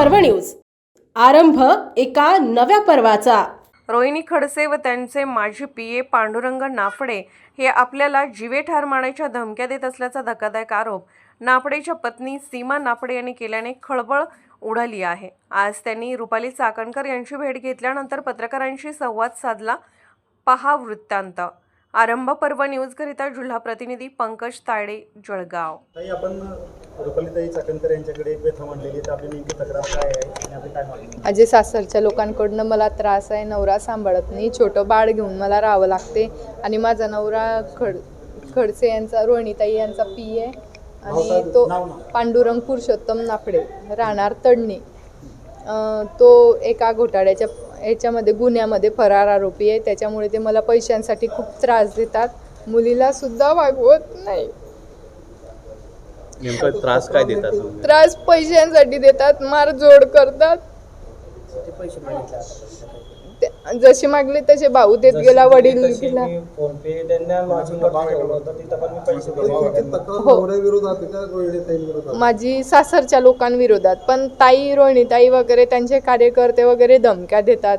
पर्व न्यूज. आरंभ एका नव्या पर्वाचा. रोहिणी खडसे व त्यांचे माजी पी ए पांडुरंग नाफडे हे आपल्याला जीवे ठार मारण्याच्या धमक्या देत असल्याचा धक्कादायक आरोप नाफडेच्या पत्नी सीमा नाफडे यांनी केल्याने खळबळ उडाली आहे. आज त्यांनी रुपाली चाकणकर यांची भेट घेतल्यानंतर पत्रकारांशी संवाद साधला. पहा वृत्तांत. आरंभ पर्व न्यूजकरिता जिल्हा प्रतिनिधी पंकज तायडे जळगाव ताई आपण रुपालीताई चाकणकर यांच्याकडे एक व्यथा मांडलेली आहे तर आपली नेमकी तक्रार काय आहे आणि आपली काय मागणी आहे? माझे सासरच्या लोकांकडनं मला त्रास आहे नवरा सांभाळत नाही छोटं बाळ घेऊन मला राहावं लागते आणि माझा नवरा खड खडसे यांचा रोहिणीताई यांचा पी आहे आणि तो. पांडुरंग पुरुषोत्तम नाफडे राहणार तडणी अं, तो एका घोटाळ्याच्या याच्यामध्ये गुन्ह्यामध्ये फरार आरोपी आहे. त्याच्यामुळे ते मला पैशांसाठी खूप त्रास देतात. मुलीला सुद्धा वागवत नाही. नेमका त्रास काय देतात त्रास पैशांसाठी देतात. मारजोड करतात. ते- जसे मागले तसे भाऊ देत गेला वडील गेला फोन पे त्यांना लॉजिंग ठेवलं होतं तिथं पण मी पैसे दिले हो. माझी सासरच्या लोकांविरोधात. पण ताई रोहिणीताई वगैरे त्यांचे कार्यकर्ते वगैरे धमक्या देतात.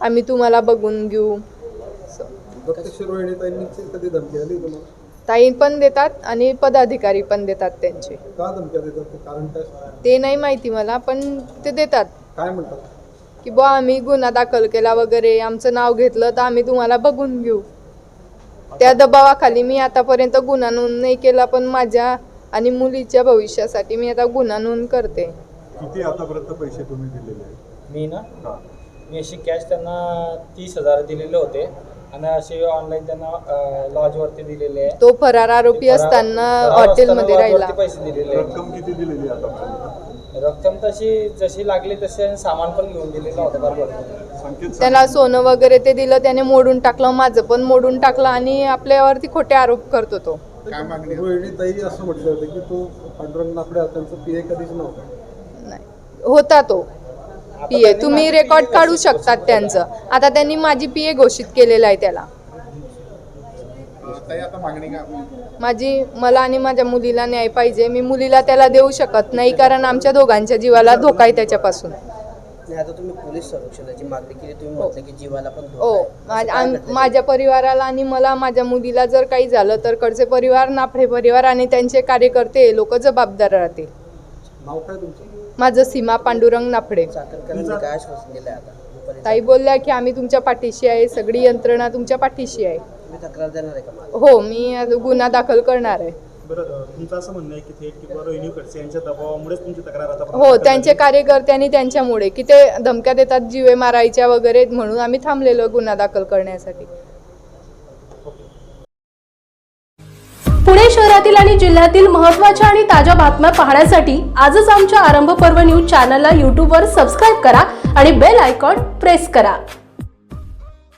आम्ही तुम्हाला बघून घेऊ. प्रत्यक्ष रोहिणीताईंची कधी धमकी आली तुम्हाला? ताई पण देतात आणि पदाधिकारी पण देतात त्यांचे. ते नाही माहिती मला पण ते देतात. काय म्हणतात? की बुवा आम्ही गुन्हा दाखल केला वगैरे आमचं नाव घेतलं तर आम्ही तुम्हाला बघून घेऊ. त्या दबावाखाली मी आतापर्यंत गुन्हा नोंद नाही केला पण माझ्या आणि मुलीच्या भविष्यासाठी मी आता गुन्हा नोंद करते. किती आतापर्यंत पैसे तुम्ही दिलेले आहेत? मी ना? मी अशी कॅश त्यांना तीस हजार दिलेले होते. आणि असे ऑनलाईन त्यांना लॉजवरती दिलेले आहे. तो फरार आरोपी असताना हॉटेलमध्ये राहिला. पैसे दिलेले आहे. रक्कम किती दिलेली आहे आतापर्यंत रक्कम तशी जशी लागली तशी आणि सामान पण घेऊन दिलेलं होतं बरोबर संकेत त्याला सोनं वगैरे ते दिलं त्याने मोडून टाकलं माझं पण मोडून टाकलं आणि आपल्यावरती खोटे आरोप करतो तो. काय मागणी रोहिणीताई असं म्हटलं होतं की तो पांडुरंग नाफडे त्यांचं पी ए कधीच नव्हतं. नाही. होता तो. पीए तुम्ही रेकॉर्ड काढू शकतात त्यांचं. आता त्यांनी माझी पीए घोषित केलेलं आहे त्याला. माझी मला आणि माझ्या मुलीला न्याय पाहिजे. मी मुलीला त्याला देऊ शकत नाही कारण आमच्या दोघांच्या जीवाला धोका आहे त्याच्यापासून. नाही आता तुम्ही पोलीस संरक्षणाची मागणी केली. तुम्ही म्हटलं की जीवाला पण धोका हो. आहे. आम- घडलंय? माझ्या परिवाराला आणि मला माझ्या मुलीला जर काही झालं तर कडचे परिवार नाफडे परिवार आणि त्यांचे कार्यकर्ते लोक जबाबदार राहतील. नाव काय तुमचं? माझं सीमा पांडुरंग नाफडे. काय आश्वासन आता? ताई बोलल्या की आम्ही तुमच्या पाठीशी आहे सगळी यंत्रणा तुमच्या पाठीशी आहे. तुम्ही तक्रार देणार आहे का मला हो मी गुन्हा दाखल करणार आहे. बरं तुमचं असं म्हणणं आहे की थेट किंवा रोहिणी खडसे यांच्या दबावामुळेच तुमची तक्रार आता हो त्यांचे कार्यकर्ते आणि त्यांच्यामुळे की ते धमक्या देतात जीवे मारायच्या वगैरे म्हणून आम्ही थांबलेलो गुन्हा दाखल करण्यासाठी. देशातील आणि जिल्ह्यातील महत्त्वाच्या आणि ताज्या बातम्या पाहण्यासाठी आजच आमच्या आरंभ पर्व न्यूज चॅनलला यूट्यूबवर सबस्क्राईब करा आणि बेल आयकॉन प्रेस करा.